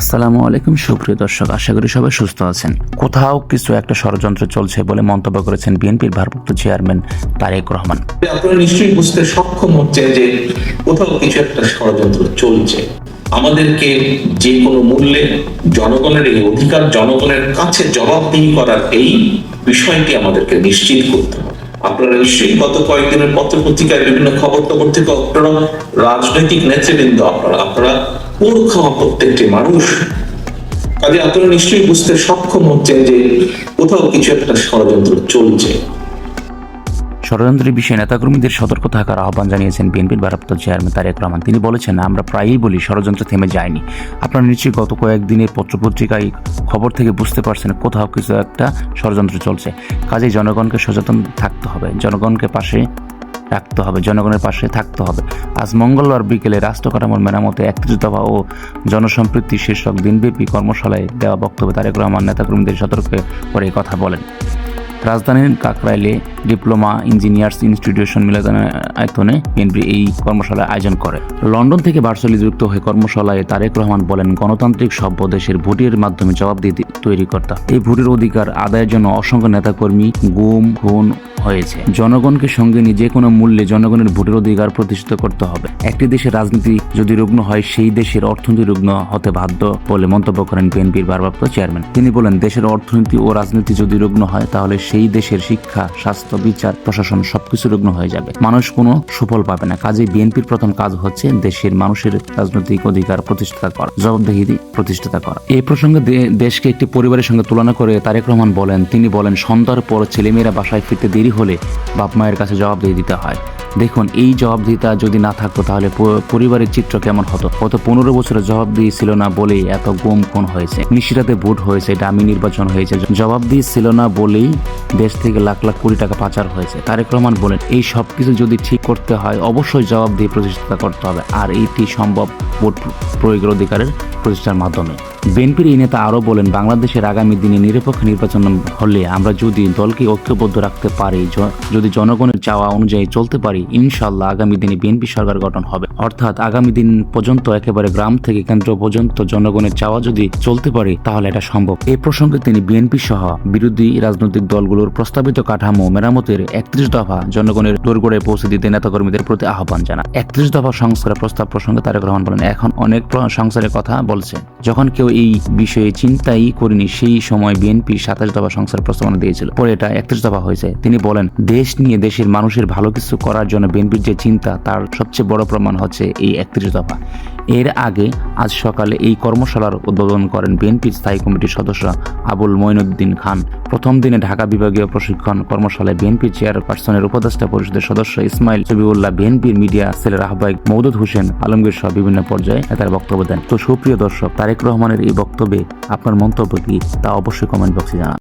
আসসালামু আলাইকুম, সুপ্রিয় দর্শক, আশা করি সবাই সুস্থ আছেন। কোথাও কিছু একটা ষড়যন্ত্র চলছে বলে মন্তব্য করেছেন বিএনপির ভারপ্রাপ্ত চেয়ারম্যান তারেক রহমান। আপনারা নিশ্চয়ই বুঝতে সক্ষম হচ্ছে যে কোথাও কিছু একটা ষড়যন্ত্র চলছে। আমাদেরকে যে কোনো মূল্যে জনগণের এই অধিকার, জনগণের কাছে জবাবদিহি করার এই বিষয়টি আমাদেরকে নিশ্চিত করতে হবে। আপনারা নিশ্চয়ই গত কয়েকদিনের পত্র পত্রিকায় বিভিন্ন খবর টবর থেকে আপনারা রাজনৈতিক নেতৃবৃন্দ আপনারা আপনারা খাওয়া প্রত্যেকটি মানুষ। কাজে আপনারা নিশ্চয়ই বুঝতে সক্ষম হচ্ছেন যে কোথাও কিছু একটা ষড়যন্ত্র চলছে। ষড়যন্ত্রের বিষয়ে নেতাকর্মীদের সতর্ক থাকার আহ্বান জানিয়েছেন বিএনপির ভারপ্রাপ্ত চেয়ারম্যান তারেক রহমান। তিনি বলেছেন, আমরা প্রায়ই বলি ষড়যন্ত্র থেমে যায়নি। আপনারা নিশ্চয়ই গত কয়েকদিনের পত্রপত্রিকায় খবর থেকে বুঝতে পারছেন কোথাও কিছু একটা ষড়যন্ত্র চলছে। কাজেই জনগণকে সচেতন থাকতে হবে। জনগণকে পাশে রাখতে হবে, জনগণের পাশে থাকতে হবে। আজ মঙ্গলবার বিকেলে রাষ্ট্র কাঠামোর মেরামতে একত্রিত হওয়া ও জনসম্পৃক্তি শীর্ষক দিনব্যাপী কর্মশালায় দেওয়া বক্তব্যে তারেক রহমান নেতাকর্মীদের সতর্ক করে কথা বলেন। রাজধানীর কাকরাইলে ডিপ্লোমা ইঞ্জিনিয়ার্স ইনস্টিটিউশন মিলনায়তনে বিএনপি এই কর্মশালার আয়োজন করে। লন্ডন থেকে ভার্চুয়ালি যুক্ত হয়ে কর্মশালায় তারেক রহমান বলেন, গণতান্ত্রিক সভ্য দেশের ভোটের মাধ্যমে জবাবদিহি তৈরি করতে। এই ভোটের অধিকার আদায়ের জন্য অসংখ্য নেতাকর্মী গুম, খুন হয়েছে। জনগণকে সঙ্গে নিয়ে যে কোনো মূল্যে জনগণের ভোটের অধিকার প্রতিষ্ঠিত করতে হবে। একটি দেশের রাজনীতি যদি রুগ্ন হয়, সেই দেশের অর্থনীতি রুগ্ন হতে বাধ্য বলে মন্তব্য করেন বিএনপির ভারপ্রাপ্ত চেয়ারম্যান। তিনি বলেন, দেশের অর্থনীতি ও রাজনীতি যদি রুগ্ন হয়, তাহলে সেই দেশের শিক্ষা, স্বাস্থ্য বিচার, প্রশাসন সবকিছু রুগ্ন হয়ে যাবে। মানুষ কোনো সুফল পাবে না। কাজে বিএনপির প্রথম কাজ হচ্ছে দেশের মানুষের রাজনৈতিক অধিকার প্রতিষ্ঠা করা জবাবদেহি প্রতিষ্ঠা করা। এই প্রসঙ্গে দেশকে একটি পরিবারের সঙ্গে তুলনা করে তারেক রহমান বলেন, তিনি বলেন, সন্ধ্যার পর ছেলেমেয়েরা বাসায় ফিরতে দেরি হলে বাপ মায়ের কাছে জবাবদেহি দিতে হয়। দেখুন, এই জবাবদিহিতা যদি না থাকতো তাহলে পরিবারের চিত্র কেমন হতো? গত পনেরো বছরের জবাবদিহি ছিল না বলেই এত গুম খুন হয়েছে। নিশিরাতে ভোট হয়েছে ডামি নির্বাচন হয়েছে। জবাবদিহি ছিল না বলেই দেশ থেকে লাখ লাখ কোটি টাকা পাচার হয়েছে। তারেক রহমান বলেন, এই সব কিছু যদি ঠিক করতে হয়, অবশ্যই জবাবদিহি প্রতিষ্ঠা করতে হবে। আর এইটি সম্ভব ভোট প্রয়োগের অধিকারের প্রতিষ্ঠার মাধ্যমে। বিএনপির এই নেতা আরও বলেন, বাংলাদেশের আগামী দিনে নিরপেক্ষ নির্বাচন হলে আমরা যদি দলকে ঐক্যবদ্ধ রাখতে পারি যদি জনগণের চাওয়া অনুযায়ী চলতে পারি ইনশাল্লাহ আগামী দিনে বিএনপি সরকার গঠন হবে। অর্থাৎ আগামী দিন পর্যন্ত একেবারে গ্রাম থেকে কেন্দ্র পর্যন্ত জনগণের চাওয়া যদি চলতে পারে, তাহলে এটা সম্ভব। এই প্রসঙ্গে তিনি বিএনপি সহ বিরোধী রাজনৈতিক দলগুলোর প্রস্তাবিত কাঠামো মেরামতের একত্রিশ দফা জনগণের দোরগোড়ে পৌঁছে দিতে নেতাকর্মীদের প্রতি আহ্বান জানান একত্রিশ দফা সংস্কারের প্রস্তাব প্রসঙ্গে তারেক রহমান বলেন, এখন অনেক সংস্কারের কথা বলছে। যখন কেউ এই বিষয়ে চিন্তাই করেনি, সেই সময় বিএনপি সাতাশ দফা সংস্কার প্রস্তাবনা দিয়েছিল। পরে এটা একত্রিশ দফা হয়েছে। তিনি বলেন, দেশ নিয়ে দেশের মানুষের ভালো কিছু করার জন্য বিএনপির যে চিন্তা, তার সবচেয়ে বড় প্রমাণ হচ্ছে এই একত্রিশ দফা। এর আগে আজ সকালে এই কর্মশালার উদ্বোধন করেন বিএনপির স্থায়ী কমিটির সদস্য আবুল মঈনুদ্দিন খান। প্রথম দিনে ঢাকা বিভাগীয় প্রশিক্ষণ কর্মশালায় বিএনপির চেয়ারপারসনের উপদেষ্টা পরিষদের সদস্য ইসমাইল সবিউল্লাহ বিএনপির মিডিয়া সেলের আহ্বায়ক মৌদুদ হোসেন আলমগীর সহ বিভিন্ন পর্যায়ে তার বক্তব্য দেন। তো সুপ্রিয় দর্শক, তারেক রহমানের এই বক্তব্যে আপনার মন্তব্য কি? তা অবশ্যই কমেন্ট বক্সে জানান।